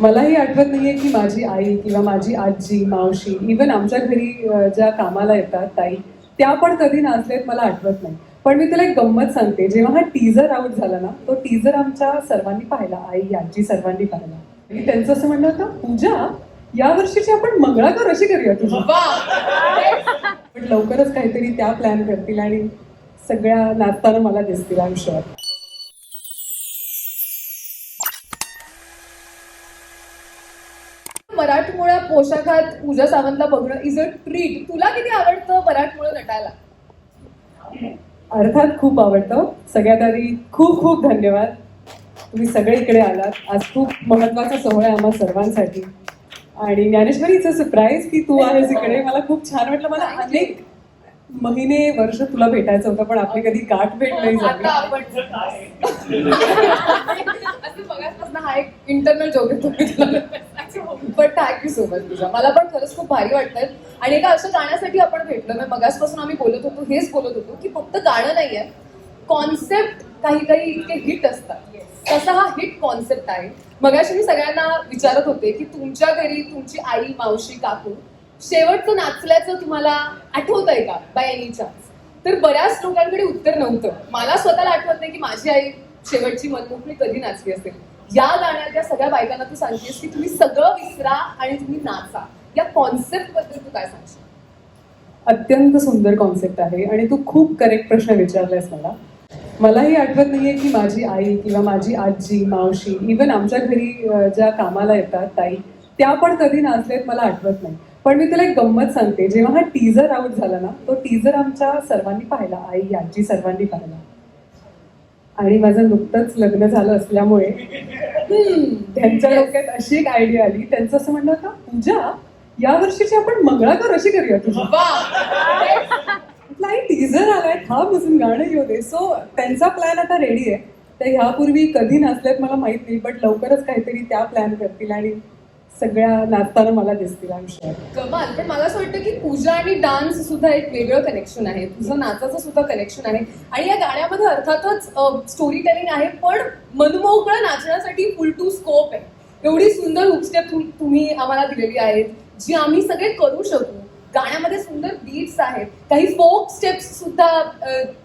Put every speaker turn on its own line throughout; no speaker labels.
मलाही आठवत नाहीये की माझी आई किंवा माझी आजी मावशी इवन आमच्या घरी ज्या कामाला येतात ताई त्या पण कधी नाचलेत मला आठवत नाही. पण मी तुला एक गंमत सांगते. जेव्हा हा टीजर आउट झाला ना तो टीजर आमच्या सर्वांनी पाहिला आई आजी सर्वांनी पाहिला. आणि त्यांचं असं म्हणणं होतं पूजा या वर्षीची आपण मंगळागौर अशी करूया तुझी. पण लवकरच काहीतरी त्या प्लॅन करतील आणि सगळ्या नाचताना मला दिसतील आय
मराठमोळ्या पोशाखात पूजा सावंतला बघणं इज अ ट्रीट तुला किती आवडतं मराठमोळं नटायला?
अर्थात खूप आवडतं. सगळ्यात आधी खूप खूप धन्यवाद. तुम्ही सगळे इकडे आलात. आज खूप महत्त्वाचा सोहळा आहे आम्हा सर्वांसाठी. आणि ज्ञानेश्वरी इट्स अ सरप्राईज की तू आहेस इकडे. मला खूप छान वाटलं. मला अनेक महिने वर्ष तुला भेटायचं होतं पण आपली कधी गाठ भेट नाही झाली.
हा एक इंटरनल जोक आहे. पण थँक्यू सो मच पूजा. मला पण खरंच खूप भारी वाटतंय. आणि एका असं गाण्यासाठी आपण भेटलो मी मगासपासून आम्ही बोलत होतो हेच बोलत होतो की फक्त गाणं नाहीये कॉन्सेप्ट काही काही इतके हिट असतात. तसा हा हिट कॉन्सेप्ट आहे. मगाशी मी सगळ्यांना विचारत होते की तुमच्या घरी तुमची आई मावशी काकू शेवटचं नाचल्याचं तुम्हाला आठवत आहे का बाय एनी चान्स तर बऱ्याच लोकांकडे उत्तर नव्हतं. मला स्वतःला आठवत नाही की माझी आई शेवटची मनमोक मी कधी नाचली असेल. या गाण्याच्या सगळ्या बायकांना तू सांगतेस की तुम्ही सगळं विसरा आणि तुम्ही नाचा. या कॉन्सेप्टबद्दल तू काय सांगशील?
अत्यंत सुंदर कॉन्सेप्ट आहे आणि तू खूप करेक्ट प्रश्न विचारलायस मला. मलाही आठवत नाहीये की माझी आई किंवा माझी आजी मावशी इवन आमच्या घरी ज्या कामाला येतात ताई त्या पण कधी नाचलेत मला आठवत नाही. पण मी तुला एक गंमत सांगते. जेव्हा हा टीजर आउट झाला ना तो टीजर आमच्या सर्वांनी पाहिला आई आजी सर्वांनी पाहिला. आणि माझं नुकतंच लग्न झालं असल्यामुळे त्यांच्या डोक्यात अशी एक आयडिया आली. त्यांचं असं म्हणणं होतं पूजा या वर्षीची आपण मंगळागौर अशी करूया तुझी. नाही टीजर आलाय हा बसून गाणं घेऊ दे. सो त्यांचा प्लॅन आता रेडी आहे. तर ह्यापूर्वी कधी नाचल्यात मला माहीत नाही बट लवकरच काहीतरी त्या प्लॅन करतील आणि सगळ्या नाचताना मला दिसतील
कमाल. पण मला असं वाटतं की पूजा आणि डान्स सुद्धा एक वेगळं कनेक्शन आहे. तुझं नाचाचं सुद्धा कनेक्शन आहे. आणि या गाण्यामध्ये अर्थातच स्टोरी टेलिंग आहे पण मनमोकळं नाचण्यासाठी फुल टू स्कोप आहे. एवढी सुंदर उपस्टेप तुम्ही आम्हाला दिलेली आहेत जी आम्ही सगळे करू शकू. गाण्यामध्ये सुंदर बीट्स आहेत. काही फोक स्टेप्स सुद्धा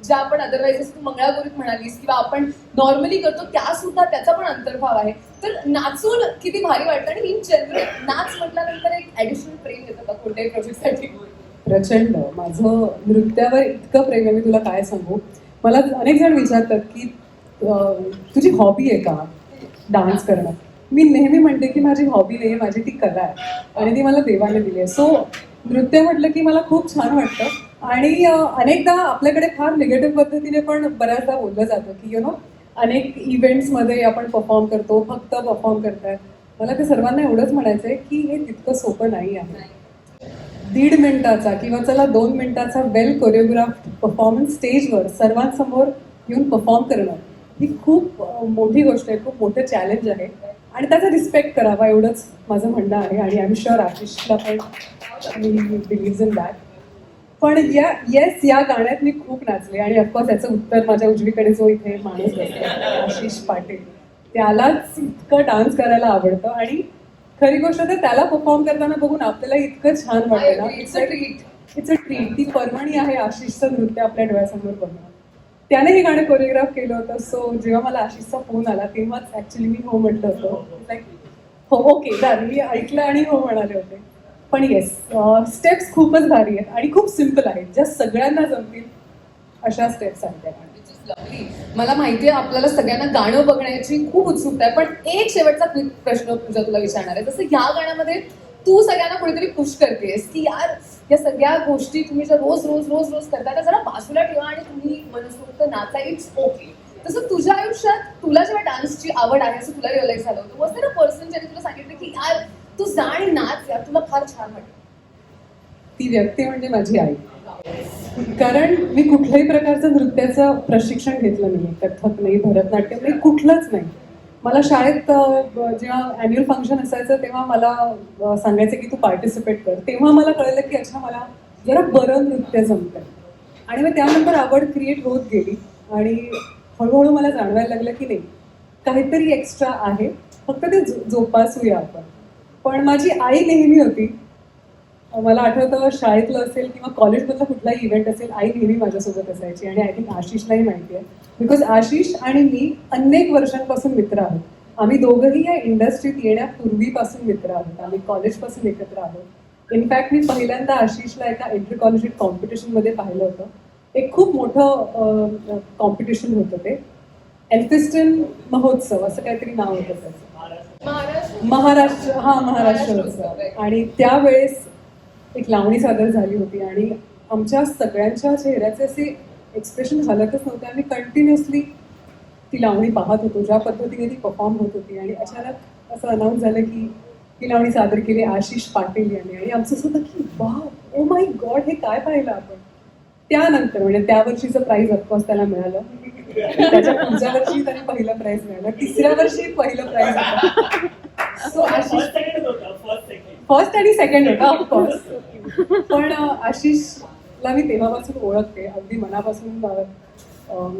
ज्या आपण अदरवाईज तू मंगळागौरीत म्हणालीस किंवा आपण नॉर्मली करतो त्या सुद्धा त्याचा पण अंतर्भाव आहे. तर नाचून किती भारी वाटतं आणि इन जनरल नाच म्हटल्यानंतर एक ऍडिशनल प्रेम येतं का कोणत्याही प्रोजेक्टसाठी
प्रचंड. माझं नृत्यावर इतकं प्रेम आहे मी तुला काय सांगू? मला अनेक जण विचारतात की तुझी हॉबी आहे का? डान्स करणं. मी नेहमी म्हणते की माझी हॉबी नाही आहे माझी ती कला आहे. आणि ती मला देवाने दिली आहे. सो नृत्य म्हटलं की मला खूप छान वाटतं. आणि अनेकदा आपल्याकडे फार निगेटिव्ह पद्धतीने पण बऱ्याचदा बोललं जातं की यु नो अनेक इव्हेंट्समध्ये आपण परफॉर्म करतो फक्त परफॉर्म करताय. मला ते सर्वांना एवढंच म्हणायचं आहे की हे तितकं सोपं नाही आहे. दीड मिनिटाचा किंवा चला दोन मिनिटाचा वेल कोरिओग्राफ परफॉर्मन्स स्टेजवर सर्वांसमोर येऊन परफॉर्म करणं ही खूप मोठी गोष्ट आहे खूप मोठं चॅलेंज आहे. आणि त्याचा रिस्पेक्ट करावा एवढंच माझं म्हणणं आहे आणि आय एम शुअर आशिषला पण मी बिलीव्ह इन दॅट पण या येस या गाण्यात मी खूप नाचले आणि ऑफकोर्स याचं उत्तर माझ्या उजवीकडे जो इथे माणूस आशिष पाटील त्यालाच इतकं डान्स करायला आवडतं आणि खरी गोष्ट तर त्याला परफॉर्म करताना बघून आपल्याला इतकं छान वाटतं ना.
It's a treat
it's a treat ती परवाणी आहे आशिषचं नृत्य आपल्या डोळ्यासमोर बघणं त्याने हे गाणं कोरिओग्राफ केलं होतं सो जेव्हा मला आशिषचा फोन आला तेव्हाच ऍक्च्युली मी हो म्हटलं होतं. लाईक हो ओके मी ऐकलं आणि हो म्हणाले होते. पण येस स्टेप्स खूपच भारी आहेत आणि खूप सिंपल आहेत. ज्या सगळ्यांना जमतील अशा स्टेप्स आहेत त्या
मला माहिती आहे आपल्याला सगळ्यांना गाणं बघण्याची खूप उत्सुकता आहे पण एक शेवटचा प्रश्न तुझ्या तुला विचारणार आहे जसं या गाण्यामध्ये तू सगळ्यांना कुठेतरी पुश करतेस की यार या सगळ्या गोष्टी तुम्ही जर रोज रोज रोज रोज करता त्या जरा बाजूला ठेवा आणि तुम्ही मनसोक्त नाचा इट्स ओके तसं तुझ्या आयुष्यात तुला जेव्हा डान्सची आवड आहे असं तुला रिअलाइज झालं होतं वॉज ना पर्सन ज्याने तुला सांगितलं की यार तू जा आणि नाच यार तुला फार छान वाटतं
ती व्यक्ती म्हणजे माझी आई. कारण मी कुठल्याही प्रकारचं नृत्याचं प्रशिक्षण घेतलं नाही कथक नाही भरतनाट्यम नाही कुठलंच नाही. मला शाळेत जेव्हा अॅन्युअल फंक्शन असायचं तेव्हा मला सांगायचं की तू पार्टिसिपेट कर. तेव्हा मला कळलं की अच्छा मला जरा बरं नृत्य जमतं आणि मग त्यानंतर आवड क्रिएट होत गेली. आणि हळूहळू मला जाणवायला लागलं की नाही काहीतरी एक्स्ट्रा आहे. फक्त ते जो- जोपासूया आपण. पण माझी आई नेहमी होती. मला आठवतं शाळेतलं असेल किंवा कॉलेजमधला कुठलाही इव्हेंट असेल आई नेहमी माझ्यासोबत असायची आणि आय थिंक आशिषलाही माहिती आहे. बिकॉज आशिष आणि मी अनेक वर्षांपासून मित्र आहोत. आम्ही दोघंही या इंडस्ट्रीत येण्यापूर्वीपासून मित्र आहोत. आम्ही कॉलेजपासून एकत्र आहोत. इनफॅक्ट मी पहिल्यांदा आशिषला एका एंट्री कॉलेज कॉम्पिटिशनमध्ये पाहिलं होतं. एक खूप मोठं कॉम्पिटिशन होतं ते. एल्फिस्टन महोत्सव असं काहीतरी नाव होतं त्याचं.
महाराष्ट्र
हा महाराष्ट्र
उत्सव,
आणि त्यावेळेस एक लावणी सादर झाली होती आणि आमच्या सगळ्यांच्या चेहऱ्याचे असे एक्सप्रेशन हलतच नव्हते. आम्ही कंटिन्युअसली ती लावणी पाहत होतो ज्या पद्धतीने ती परफॉर्म होत होती. आणि अचानक असं अनाऊन्स झालं की ती लावणी सादर केली आशिष पाटील यांनी. आणि आमचं असं होतं की वा ओ माय गॉड हे काय पाहिलं आपण? त्यानंतर म्हणजे त्या वर्षीचं प्राईज ऑफकोर्स त्याला मिळालं. त्याच्या पुढच्या वर्षी त्याला पहिलं प्राईज मिळालं. तिसऱ्या वर्षी पहिलं प्राईज फर्स्ट आणि सेकंड होता ऑफकोर्स पण आशिषला मी तेव्हापासून ओळखते. अगदी मनापासून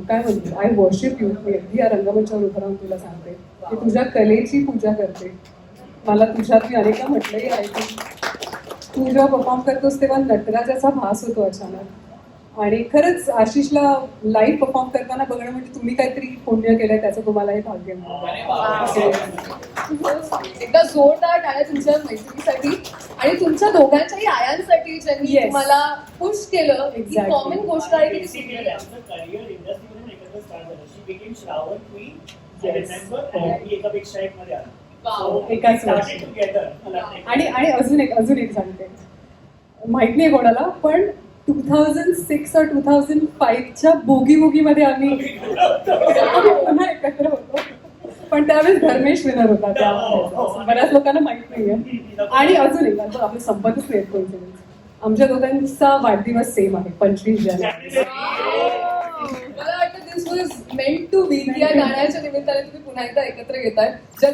काय म्हणते आय वर्शिप यू मी अगदी या रंगमंचावर उभं राहून तुला सांगते. की तुझ्या कलेची पूजा करते. मला तुझ्यात मी अनेकदा म्हटलंही आहे की तू जेव्हा परफॉर्म करतोस तेव्हा नटराजाचा भास होतो अचानक. आणि खरंच आशिषला लाईव्ह परफॉर्म करताना बघणं म्हणजे तुम्ही काहीतरी पुण्य केलंय त्याचं तुम्हाला हे भाग्य मिळालं.
एकदा जोरदार टाळ्या तुमच्या मैत्रिणीसाठी आणि तुमच्या दोघांच्याही आयांसाठी ज्यांनी
Yes.
तुम्हाला पुश केलं ही
Exactly.
कॉमन गोष्ट आहे की ती सुंदर आहे.
आमचं करिअर इंडस्ट्रीमधून एकत्र स्टार्ट झालं she became Shravan queen
Yes.
Remember मी एकापेक्षा एक मध्ये आलो
Wow.
एकाच वर्षी.
टुगेदर मला
आणि आणि अजून एक अजून एक सांगते माहीत नाही कोणाला पण टू थाउजंड सिक्स और टू थाउजंड फाईव्हच्या बोगी बोगीमध्ये आम्ही आम्ही पुन्हा एकत्र होतो पण त्यावेळेस धर्मेश विनर होता त्या वेळेचा. बऱ्याच लोकांना माहीत नाहीये. आणि अजून एक आता आपलं संपतच नाही कोइन्सिडन्स आमच्या दोघांचा वाढदिवस सेम आहे पंचवीस जानेवारी.
मला वाटतं this was meant to be या गाण्याच्या निमित्ताने तुम्ही पुन्हा एकदा एकत्र येताय. ज्या